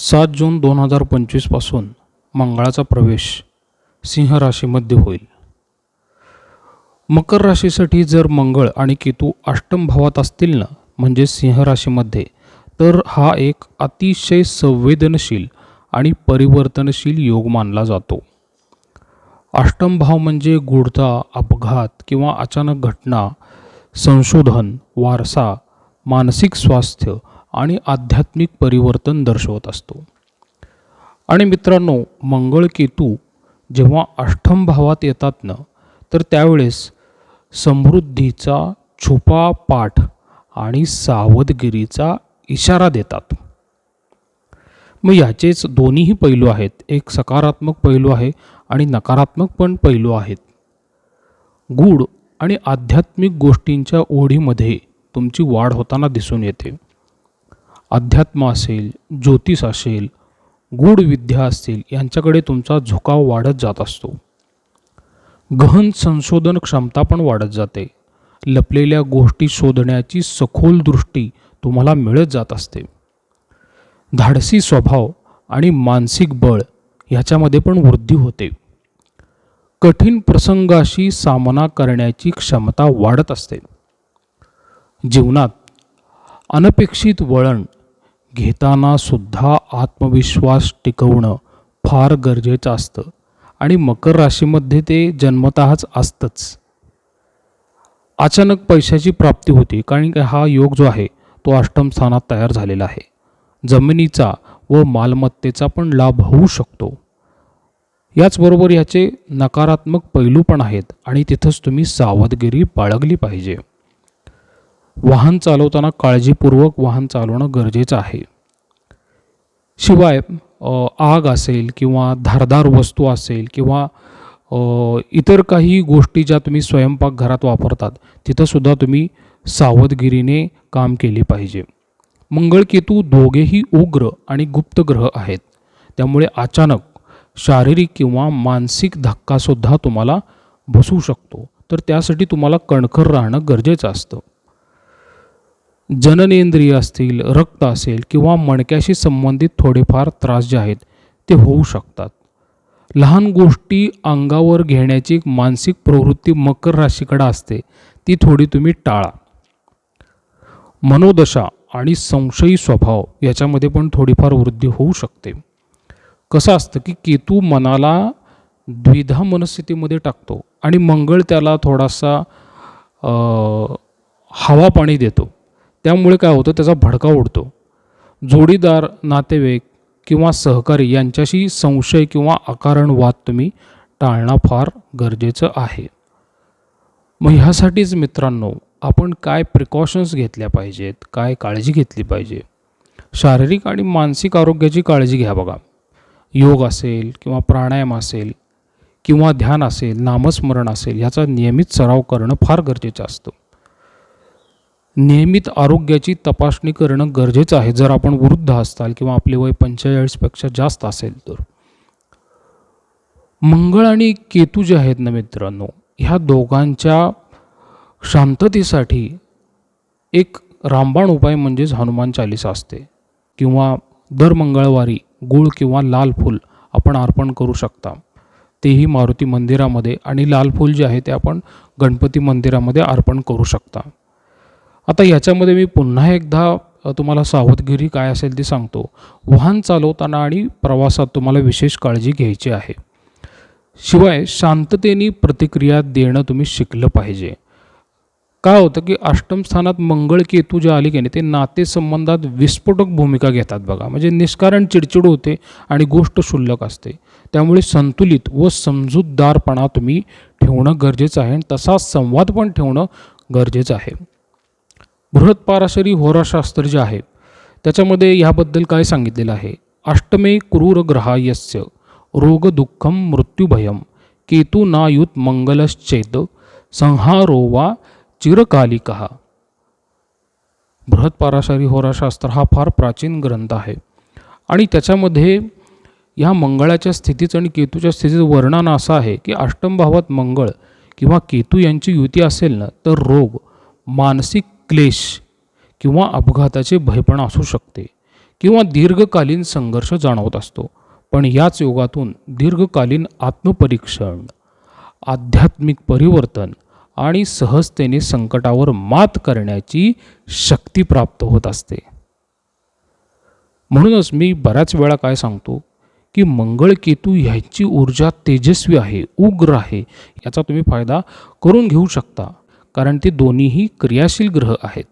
सात जून दोन हजार पंचवीसपासून मंगळाचा प्रवेश सिंह राशीमध्ये होईल. मकर राशीसाठी जर मंगळ आणि केतू अष्टम भावात असतील ना म्हणजे सिंह राशीमध्ये तर हा एक अतिशय संवेदनशील आणि परिवर्तनशील योग मानला जातो. अष्टम भाव म्हणजे गूढता अपघात किंवा अचानक घटना संशोधन वारसा मानसिक स्वास्थ्य आणि आध्यात्मिक परिवर्तन दर्शवत असतो. आणि मित्रांनो मंगळ केतू जेव्हा अष्टम भावात येतात ना तर त्यावेळेस समृद्धीचा छुपा पाठ आणि सावधगिरीचा इशारा देतात. मग याचेच दोन्हीही पैलू आहेत. एक सकारात्मक पैलू आहे आणि नकारात्मक पण पैलू आहेत. गूढ आणि आध्यात्मिक गोष्टींच्या ओढीमध्ये तुमची वाढ होताना दिसून येते. अध्यात्म असेल ज्योतिष असेल गूढ विद्या असतील यांच्याकडे तुमचा झुकाव वाढत जात असतो. गहन संशोधन क्षमता पण वाढत जाते. लपलेल्या गोष्टी शोधण्याची सखोल दृष्टी तुम्हाला मिळत जात असते. धाडसी स्वभाव आणि मानसिक बळ ह्याच्यामध्ये पण वृद्धी होते. कठीण प्रसंगाशी सामना करण्याची क्षमता वाढत असते. जीवनात अनपेक्षित वळण घेताना सुद्धा आत्मविश्वास टिकवणं फार गरजेचं असतं. आणि मकर राशीमध्ये ते जन्मतःच असतंच. अचानक पैशाची प्राप्ती होते कारण की हा योग जो आहे तो अष्टम स्थानात तयार झालेला आहे. जमिनीचा व मालमत्तेचा पण लाभ होऊ शकतो. याचबरोबर याचे नकारात्मक पैलू पण आहेत आणि तिथंच तुम्ही सावधगिरी बाळगली पाहिजे. वाहन चालवताना काळजीपूर्वक वाहन चालवणं गरजेचं आहे. शिवाय आग असेल किंवा धारदार वस्तू असेल किंवा इतर काही गोष्टी ज्या तुम्ही स्वयंपाकघरात वापरतात तिथंसुद्धा तुम्ही सावधगिरीने काम केले पाहिजे. मंगळकेतू दोघेही उग्र आणि गुप्त ग्रह आहेत. त्यामुळे अचानक शारीरिक किंवा मानसिक धक्कासुद्धा तुम्हाला बसू शकतो. तर त्यासाठी तुम्हाला कणखर राहणं गरजेचं असतं. जननेंद्रिय असतील रक्त असेल किंवा मणक्याशी संबंधित थोडेफार त्रास जे आहेत ते होऊ शकतात. लहान गोष्टी अंगावर घेण्याची एक मानसिक प्रवृत्ती मकर राशीकडे असते ती थोडी तुम्ही टाळा. मनोदशा आणि संशयी स्वभाव याच्यामध्ये पण थोडीफार वृद्धी होऊ शकते. कसं असतं की केतू मनाला द्विधा मनस्थितीमध्ये टाकतो आणि मंगळ त्याला थोडासा हवा पाणी देतो. त्यामुळे काय होतं त्याचा भडका उडतो. जोडीदार नातेवाईक किंवा सहकारी यांच्याशी संशय किंवा अकारण वाद तुम्ही टाळणं फार गरजेचं आहे. मग ह्यासाठीच मित्रांनो आपण काय प्रिकॉशन्स घेतल्या पाहिजेत काय काळजी घेतली पाहिजे? शारीरिक आणि मानसिक आरोग्याची काळजी घ्या बघा. योग असेल किंवा प्राणायाम असेल किंवा ध्यान असेल नामस्मरण असेल ह्याचा नियमित सराव करणं फार गरजेचं असतं. नियमित आरोग्याची तपासणी करणं गरजेचं आहे. जर आपण वृद्ध असताल किंवा आपले वय पंचेचाळीसपेक्षा जास्त असेल तर. मंगळ आणि केतू जे आहेत ना मित्रांनो ह्या दोघांच्या शांततेसाठी एक रामबाण उपाय म्हणजेच हनुमान चालिसा असते. किंवा दर मंगळवारी गूळ किंवा लाल फूल आपण अर्पण करू शकता. तेही मारुती मंदिरामध्ये आणि लाल फूल जे आहे ते आपण गणपती मंदिरामध्ये अर्पण करू शकता. आता याच्यामध्ये मी पुन्हा एकदा तुम्हाला सावधगिरी काय असेल ते सांगतो. वाहन चालवताना आणि प्रवासात तुम्हाला विशेष काळजी घ्यायची आहे. शिवाय शांततेने प्रतिक्रिया देणं तुम्ही शिकलं पाहिजे. काय होतं की अष्टम स्थानात मंगळ केतू जे आले की नाही ते नातेसंबंधात विस्फोटक भूमिका घेतात बघा. म्हणजे निष्कारण चिडचिड होते आणि गोष्ट क्षुल्लक असते. त्यामुळे संतुलित व समजूतदारपणा तुम्ही ठेवणं गरजेचं आहे आणि तसा संवाद पण ठेवणं गरजेचं आहे. बृहत पाराशरी होराशास्त्र जे आहे त्याच्यामध्ये ह्याबद्दल काय सांगितलेलं आहे? अष्टमे क्रूर ग्रहायस्य रोग दुःखम मृत्यूभयम केतू नायुत मंगलश्चेत संहारो वा चिरकालिक। बृहत पाराशरी होराशास्त्र हा फार प्राचीन ग्रंथ आहे. आणि त्याच्यामध्ये ह्या मंगळाच्या स्थितीचं आणि केतूच्या स्थितीचं वर्णन असं आहे की अष्टम भावात मंगळ किंवा केतू यांची युती असेल ना तर रोग मानसिक क्लेश किंवा अपघाताचे भयपण असू शकते किंवा दीर्घकालीन संघर्ष जाणवत असतो. पण याच योगातून दीर्घकालीन आत्मपरीक्षण आध्यात्मिक परिवर्तन आणि सहजतेने संकटावर मात करण्याची शक्ती प्राप्त होत असते. म्हणूनच मी बऱ्याच वेळा काय सांगतो की मंगळ केतू ह्याची ऊर्जा तेजस्वी आहे उग्र आहे याचा तुम्ही फायदा करून घेऊ शकता. कारण ते दोन्हीही क्रियाशील ग्रह आहेत.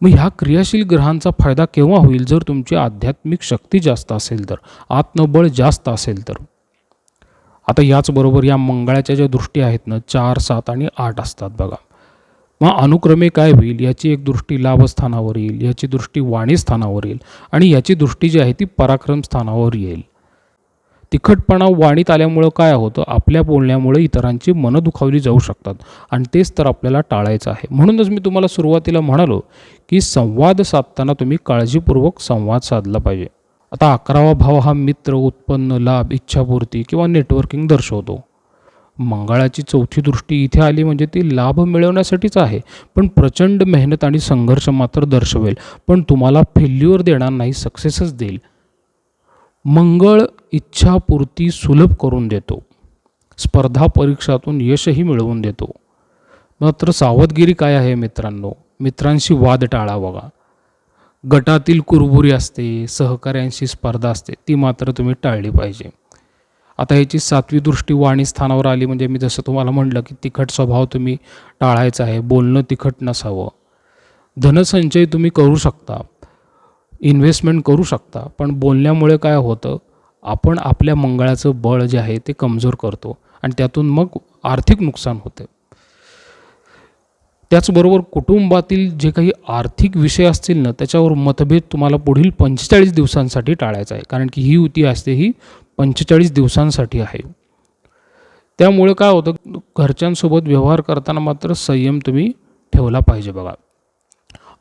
मग ह्या क्रियाशील ग्रहांचा फायदा केव्हा होईल? जर तुमची आध्यात्मिक शक्ती जास्त असेल तर आत्मबळ जास्त असेल तर. आता याचबरोबर या मंगळाच्या ज्या दृष्टी आहेत ना चार सात आणि आठ असतात बघा. मग अनुक्रमे काय होईल? याची एक दृष्टी लाभस्थानावर येईल याची दृष्टी वाणीस्थानावर येईल आणि याची दृष्टी जी आहे ती पराक्रम स्थानावर येईल. तिखटपणा वाणीत आल्यामुळं काय होतं? आपल्या बोलण्यामुळे इतरांची मनं दुखावली जाऊ शकतात आणि तेच तर आपल्याला टाळायचं आहे. म्हणूनच मी तुम्हाला सुरुवातीला म्हणालो की संवाद साधताना तुम्ही काळजीपूर्वक संवाद साधला पाहिजे. आता अकरावा भाव हा मित्र उत्पन्न लाभ इच्छापूर्ती किंवा नेटवर्किंग दर्शवतो. मंगळाची चौथी दृष्टी इथे आली म्हणजे ती लाभ मिळवण्यासाठीच आहे. पण प्रचंड मेहनत आणि संघर्ष मात्र दर्शवेल. पण तुम्हाला फेल्युअर देणार नाही सक्सेसच देईल. मंगळ इच्छापूर्ती सुलभ करून देतो. स्पर्धा परीक्षातून यशही मिळवून देतो. मात्र सावधगिरी काय आहे मित्रांनो? मित्रांशी वाद टाळा बघा गटातील कुरबुरी असते सहकाऱ्यांशी स्पर्धा असते ती मात्र तुम्ही टाळली पाहिजे. आता ह्याची सातवी दृष्टी वाणी स्थानावर आली म्हणजे मी जसं तुम्हाला म्हटलं की तिखट स्वभाव तुम्ही टाळायचा आहे बोलणं तिखट नसावं. धनसंचय तुम्ही करू शकता. इन्व्हेस्टमेंट करू शकता पण बोलण्यामुळे काय होतं? आपण आपल्या मंगळाचं बळ जे आहे ते कमजोर करतो आणि त्यातून मग आर्थिक नुकसान होते. त्याचबरोबर कुटुंबातील जे काही आर्थिक विषय असतील ना त्याच्यावर मतभेद तुम्हाला पुढील पंचेचाळीस दिवसांसाठी टाळायचा आहे. कारण की ही युती असते ही पंचेचाळीस दिवसांसाठी आहे. त्यामुळे काय होतं घरच्यांसोबत व्यवहार करताना मात्र संयम तुम्ही ठेवला पाहिजे बघा.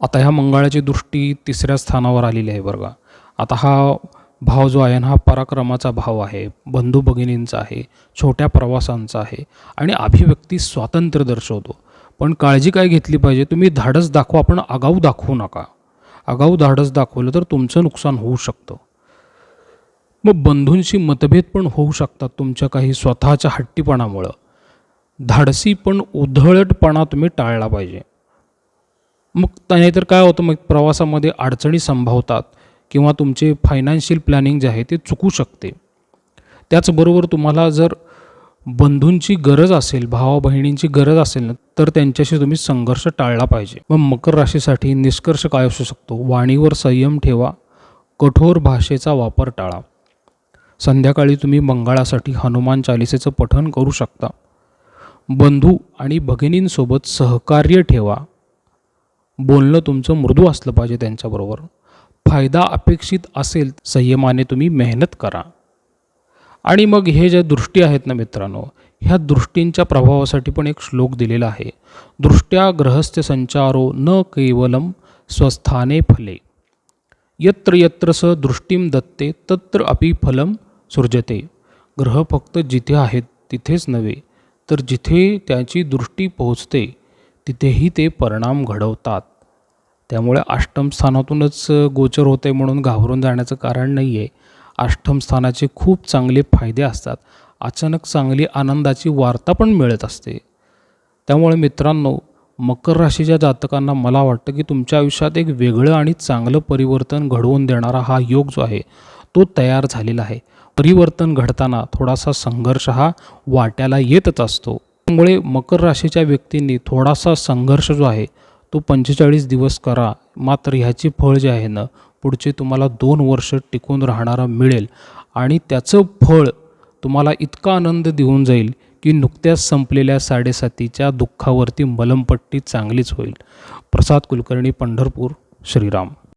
आता ह्या मंगळाची दृष्टी तिसऱ्या स्थानावर आलेली आहे बरं का. आता हा भाव जो आहे ना हा पराक्रमाचा भाव आहे बंधू भगिनींचा आहे छोट्या प्रवासांचा आहे आणि अभिव्यक्ती स्वातंत्र्य दर्शवतो. पण काळजी काय घेतली पाहिजे? तुम्ही धाडस दाखवा पण आगाऊ दाखवू नका. आगाऊ धाडस दाखवलं तर तुमचं नुकसान होऊ शकतं. मग बंधूंशी मतभेद पण होऊ शकतात तुमच्या काही स्वतःच्या हट्टीपणामुळं. धाडसी पण उधळटपणा तुम्ही टाळला पाहिजे. मग नाहीतर काय होतं? मग प्रवासामध्ये अडचणी संभवतात. किंवा तुमचे फायनान्शियल प्लॅनिंग जे आहे ते चुकू शकते. त्याचबरोबर तुम्हाला जर बंधूंची गरज असेल भावा बहिणींची गरज असेल ना तर त्यांच्याशी तुम्ही संघर्ष टाळला पाहिजे. मग मकर राशीसाठी निष्कर्ष काय असू शकतो? वाणीवर संयम ठेवा कठोर भाषेचा वापर टाळा. संध्याकाळी तुम्ही मंगळासाठी हनुमान चालिसेचं पठण करू शकता. बंधू आणि भगिनींसोबत सहकार्य ठेवा. बोलणं तुमचं मृदू असलं पाहिजे त्यांच्याबरोबर. फायदा अपेक्षित असेल संयमाने तुम्ही मेहनत करा. आणि मग हे ज्या दृष्टी आहेत ना मित्रांनो ह्या दृष्टींच्या प्रभावासाठी पण एक श्लोक दिलेला आहे. दृष्ट्या ग्रहस्थ संचारो न केवलम स्वस्थाने फले. यत्र यत्र स दृष्टीम दत्ते तत्र अपि फलम सृजते. ग्रह फक्त जिथे आहेत तिथेच नव्हे तर जिथे त्याची दृष्टी पोहोचते तिथेही ते परिणाम घडवतात. त्यामुळे अष्टम स्थानातूनच गोचर होते म्हणून घाबरून जाण्याचं कारण नाही आहे अष्टम स्थानाचे खूप चांगले फायदे असतात. अचानक चांगली आनंदाची वार्ता पण मिळत असते. त्यामुळे मित्रांनो मकर राशीच्या जातकांना मला वाटतं की तुमच्या आयुष्यात एक वेगळं आणि चांगलं परिवर्तन घडवून देणारा हा योग जो आहे तो तयार झालेला आहे. परिवर्तन घडताना थोडासा संघर्ष हा वाट्याला येतच असतो. त्यामुळे मकर राशीच्या व्यक्तींनी थोडासा संघर्ष जो आहे तो पंचेचाळीस दिवस करा. मात्र ह्याची फळ जे आहे ना पुढचे तुम्हाला दोन वर्ष टिकून राहणारा मिळेल. आणि त्याचं फळ तुम्हाला इतका आनंद देऊन जाईल की नुकत्याच संपलेल्या साडेसातीच्या दुःखावरती मलमपट्टी चांगलीच होईल. प्रसाद कुलकर्णी पंढरपूर श्रीराम.